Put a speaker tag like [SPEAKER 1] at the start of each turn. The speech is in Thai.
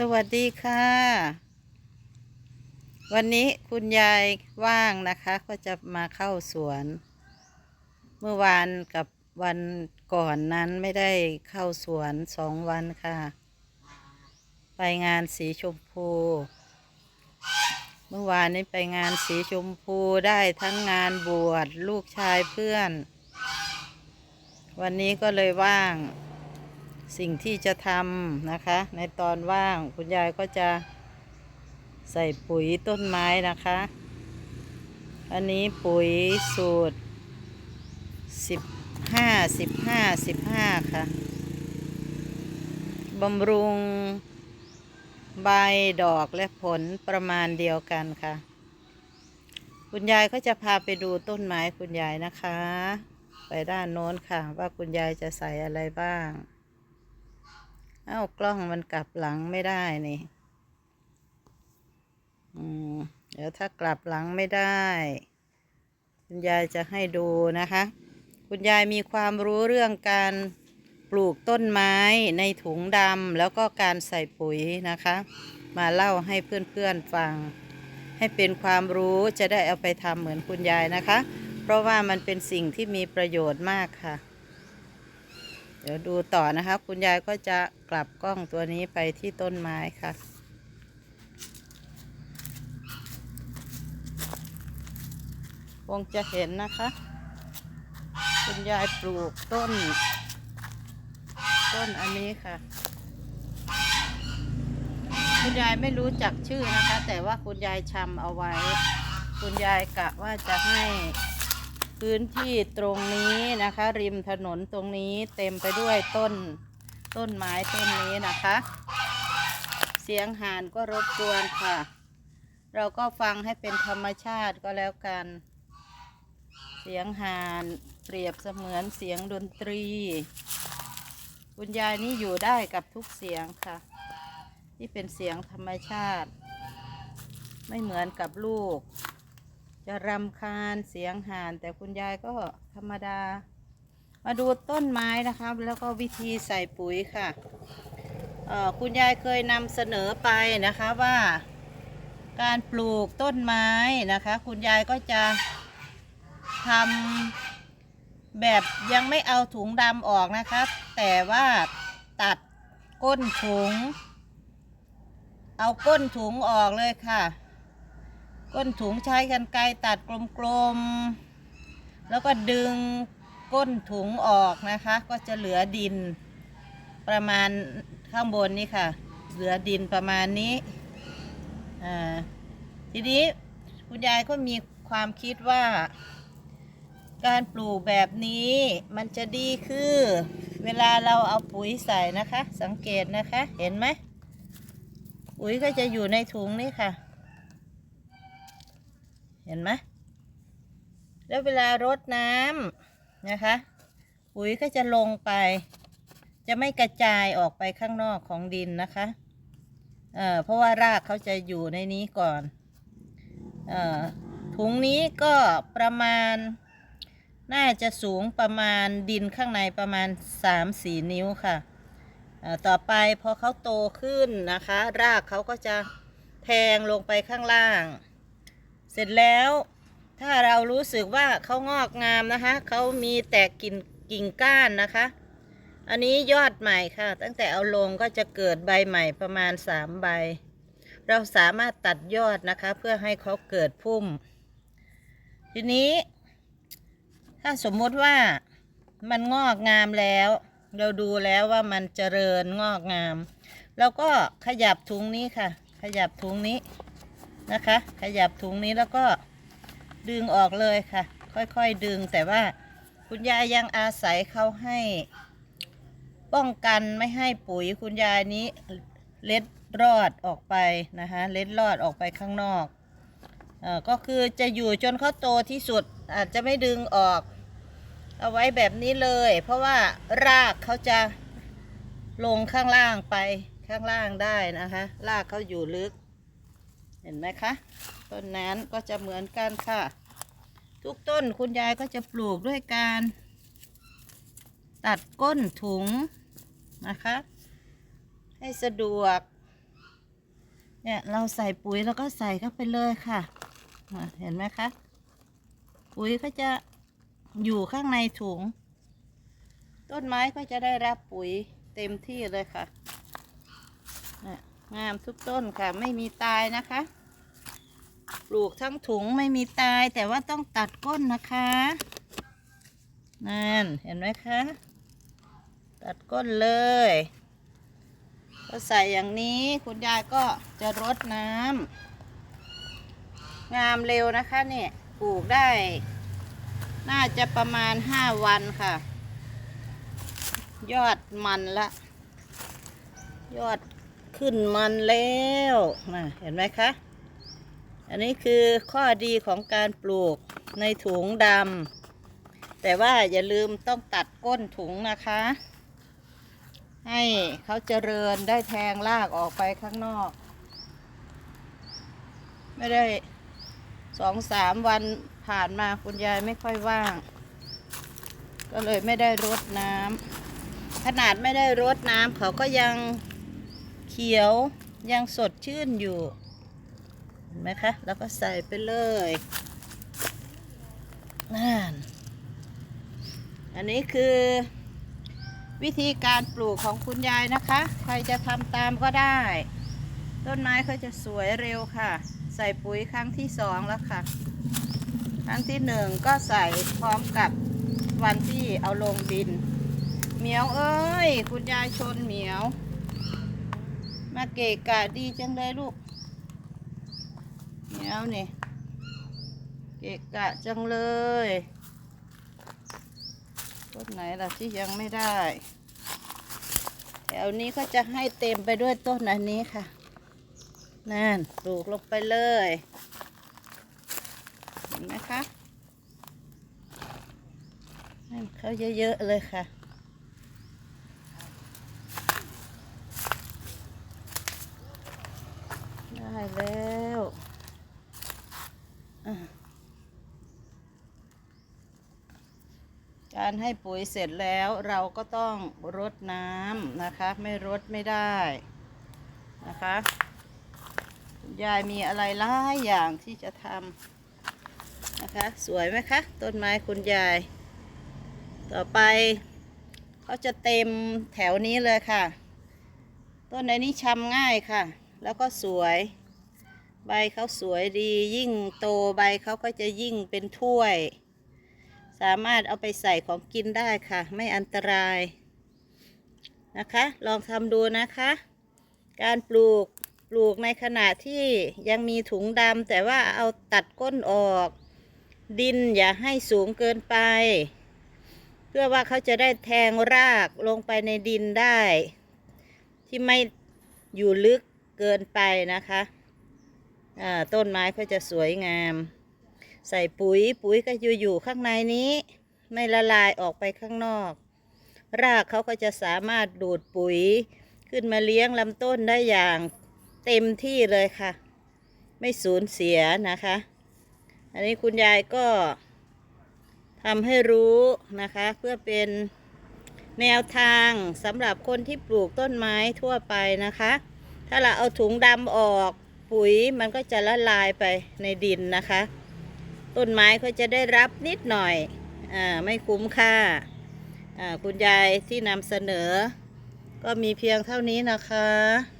[SPEAKER 1] สวัสดีค่ะ วันนี้คุณยายว่างนะคะ ก็จะมาเข้าสวน เมื่อวานกับวันก่อนนั้นไม่ได้เข้าสวนสองวันค่ะ ไปงานสีชมพู เมื่อวานนี้ไปงานสีชมพูได้ทั้งงานบวชลูกชายเพื่อน วันนี้ก็เลยว่าง สิ่งที่จะทำนะคะ ในตอนว่างคุณยายก็จะใส่ปุ๋ยต้นไม้นะคะ อันนี้ปุ๋ยสูตรสิบห้าสิบห้าสิบห้าค่ะบำรุงใบดอกและผลประมาณเดียวกันค่ะ คุณยายก็จะพาไปดูต้นไม้คุณยายนะคะ ไปด้านโน้นค่ะ ว่าคุณยายจะใส่อะไรบ้าง เอ้ากล้องมันกลับหลังไม่ได้นี่ อืม เดี๋ยวถ้ากลับหลังไม่ได้ คุณยายจะให้ดูนะคะ คุณยายมีความรู้เรื่องการปลูกต้นไม้ในถุงดำแล้วก็การใส่ปุ๋ยนะคะ มาเล่าให้เพื่อนๆฟัง ให้เป็นความรู้จะได้เอาไปทำเหมือนคุณยายนะคะ เพราะว่ามันเป็นสิ่งที่มีประโยชน์มากค่ะ ดี๋ยวดูต่อนะคะ คุณยายก็จะกลับกล้องตัวนี้ไปที่ต้นไม้ค่ะ คงจะเห็นนะคะ คุณยายปลูกต้น ต้นอันนี้ค่ะ คุณยายไม่รู้จักชื่อนะคะ แต่ว่าคุณยายชำเอาไว้ คุณยายกะว่าจะให้ พื้นที่ตรงนี้นะคะ ริมถนนตรงนี้เต็มไปด้วยต้นต้นไม้ต้นนี้นะคะ เสียงห่านก็รบกวนค่ะ เราก็ฟังให้เป็นธรรมชาติก็แล้วกัน เสียงห่านเปรียบเสมือนเสียงดนตรี คุณยายนี่อยู่ได้กับทุกเสียงค่ะ ที่เป็นเสียงธรรมชาติ ไม่เหมือนกับลูก จะรำคาญเสียงห่าน แต่คุณยายก็ธรรมดา มาดูต้นไม้นะครับแล้วก็วิธีใส่ปุ๋ยค่ะคุณยายเคยนำเสนอไปนะคะว่าการปลูกต้นไม้นะคะ คุณยายก็จะทำแบบยังไม่เอาถุงดำออกนะครับ แต่ว่าตัดก้นถุง เอาก้นถุงออกเลยค่ะ ก้นถุงใช้กันไกรตัดกลมๆ แล้วก็ดึงก้นถุงออกนะคะ ก็จะเหลือดินประมาณข้างบนนี้ค่ะ เหลือดินประมาณนี้ ทีนี้คุณยายก็มีความคิดว่า การปลูกแบบนี้มันจะดีคือเวลาเราเอาปุ๋ยใส่นะคะ สังเกตนะคะเห็นไหมปุ๋ยก็จะอยู่ในถุงนี่ค่ะ เห็นไหมแล้วเวลารดน้ำนะคะ ปุ๋ยก็จะลงไป จะไม่กระจายออกไปข้างนอกของดินนะคะเอ่อเพราะว่ารากเขาจะอยู่ในนี้ก่อนเอ่อถุงนี้ก็ประมาณ น่าจะสูงประมาณดินข้างในประมาณ 3-4 นิ้วค่ะเอ่อต่อไปพอเขาโตขึ้นนะคะ รากเขาก็จะแทงลงไปข้างล่าง เสร็จแล้วถ้าเรารู้สึกว่าเขางอกงามนะคะ เขามีแตกกิ่งกิ่งก้านนะคะ อันนี้ยอดใหม่ค่ะ ตั้งแต่เอาลงก็จะเกิดใบใหม่ประมาณสามใบ เราสามารถตัดยอดนะคะ เพื่อให้เขาเกิดพุ่ม ทีนี้ ถ้าสมมติว่ามันงอกงามแล้ว เราดูแล้วว่ามันเจริญงอกงามเราก็ขยับถุงนี้ค่ะ ขยับถุงนี้ นะคะ ขยับถุงนี้แล้วก็ดึงออกเลยค่ะ ค่อยๆดึงแต่ว่าคุณยายยังอาศัยเขาให้ป้องกันไม่ให้ปุ๋ยคุณยายนี้เล็ดรอดออกไปนะคะเล็ดรอดออกไปข้างนอกเออก็คือจะอยู่จนเขาโตที่สุดอาจจะไม่ดึงออก เอาไว้แบบนี้เลย เพราะว่ารากเขาจะลงข้างล่างไปข้างล่างได้นะคะ รากเขาอยู่ลึก เห็นไหมคะ ต้นนั้นก็จะเหมือนกันค่ะ ทุกต้นคุณยายก็จะปลูกด้วยการ ตัดก้นถุงนะคะ ให้สะดวก เนี่ยเราใส่ปุ๋ยแล้วก็ใส่เข้าไปเลยค่ะ เห็นไหมคะ ปุ๋ยก็จะอยู่ข้างในถุง ต้นไม้ก็จะได้รับปุ๋ยเต็มที่เลยค่ะ งามทุกต้นค่ะ ไม่มีตายนะคะ ปลูกทั้งถุงไม่มีตายแต่ว่าต้องตัดก้นนะคะนั่นเห็นไหมคะ ตัดก้นเลย ก็ใส่อย่างนี้คุณยายก็จะรดน้ำงามเร็วนะคะเนี่ยปลูกได้ น่าจะประมาณห้าวันค่ะ ยอดมันละ ยอด ขึ้นมันแล้วนะเห็นไหมคะ อันนี้คือข้อดีของการปลูกในถุงดำแต่ว่าอย่าลืมต้องตัดก้นถุงนะคะ ให้เขาเจริญได้แทงรากออกไปข้างนอก ไม่ได้สองสามวันผ่านมาคุณยายไม่ค่อยว่าง ก็เลยไม่ได้รดน้ำขนาดไม่ได้รดน้ำเขาก็ยัง ขียวยังสดชื่นอยู่เห็นไหมคะ แล้วก็ใส่ไปเลยนั่นอันนี้คือวิธีการปลูกของคุณยายนะคะ ใครจะทำตามก็ได้ ต้นไม้เขาจะสวยเร็วค่ะ ใส่ปุ๋ยครั้งที่สองแล้วค่ะ ครั้งที่หนึ่งก็ใส่พร้อมกับวันที่เอาลงดิน เหมียวเอ้ย คุณยายชนเหมียว มาเกะกะดีจังเลยลูกเหมียวนี่เกะกะจังเลยต้นไหนล่ะที่ยังไม่ได้ แถวนี้ก็จะให้เต็มไปด้วยต้นอันนี้ค่ะ นั่นปลูกลงไปเลย เห็นไหมคะนั่นเขาเยอะๆเลยค่ะ ได้แล้วอะ การให้ปุ๋ยเสร็จแล้วเราก็ต้องรดน้ำนะคะ ไม่รดไม่ได้นะคะยายมีอะไรหลายอย่างที่จะทำนะคะ สวยไหมคะ ต้นไม้คุณยาย ต่อไปเขาจะเต็มแถวนี้เลยค่ะ ต้นในนี้ชำง่ายค่ะ แล้วก็สวย ใบเขาสวยดียิ่งโตใบเขาก็จะยิ่งเป็นถ้วย สามารถเอาไปใส่ของกินได้ค่ะ ไม่อันตรายนะคะ ลองทำดูนะคะ การปลูกปลูกในขณะที่ยังมีถุงดำแต่ว่าเอาตัดก้นออก ดินอย่าให้สูงเกินไป เพื่อว่าเขาจะได้แทงรากลงไปในดินได้ ที่ไม่อยู่ลึกเกินไปนะคะต้นไม้ก็จะสวยงาม ใส่ปุ๋ยปุ๋ยก็อยู่อยู่ข้างในนี้ ไม่ละลายออกไปข้างนอก รากเขาก็จะสามารถดูดปุ๋ย ขึ้นมาเลี้ยงลำต้นได้อย่างเต็มที่เลยค่ะ ไม่สูญเสียนะคะ อันนี้คุณยายก็ทำให้รู้นะคะ เพื่อเป็นแนวทางสำหรับคนที่ปลูกต้นไม้ทั่วไปนะคะ ถ้าเราเอาถุงดำออกปุ๋ยมันก็จะละลายไปในดินนะคะ ต้นไม้เขาจะได้รับนิดหน่อยอ่าไม่คุ้มค่าอ่าคุณยายที่นำเสนอ ก็มีเพียงเท่านี้นะคะ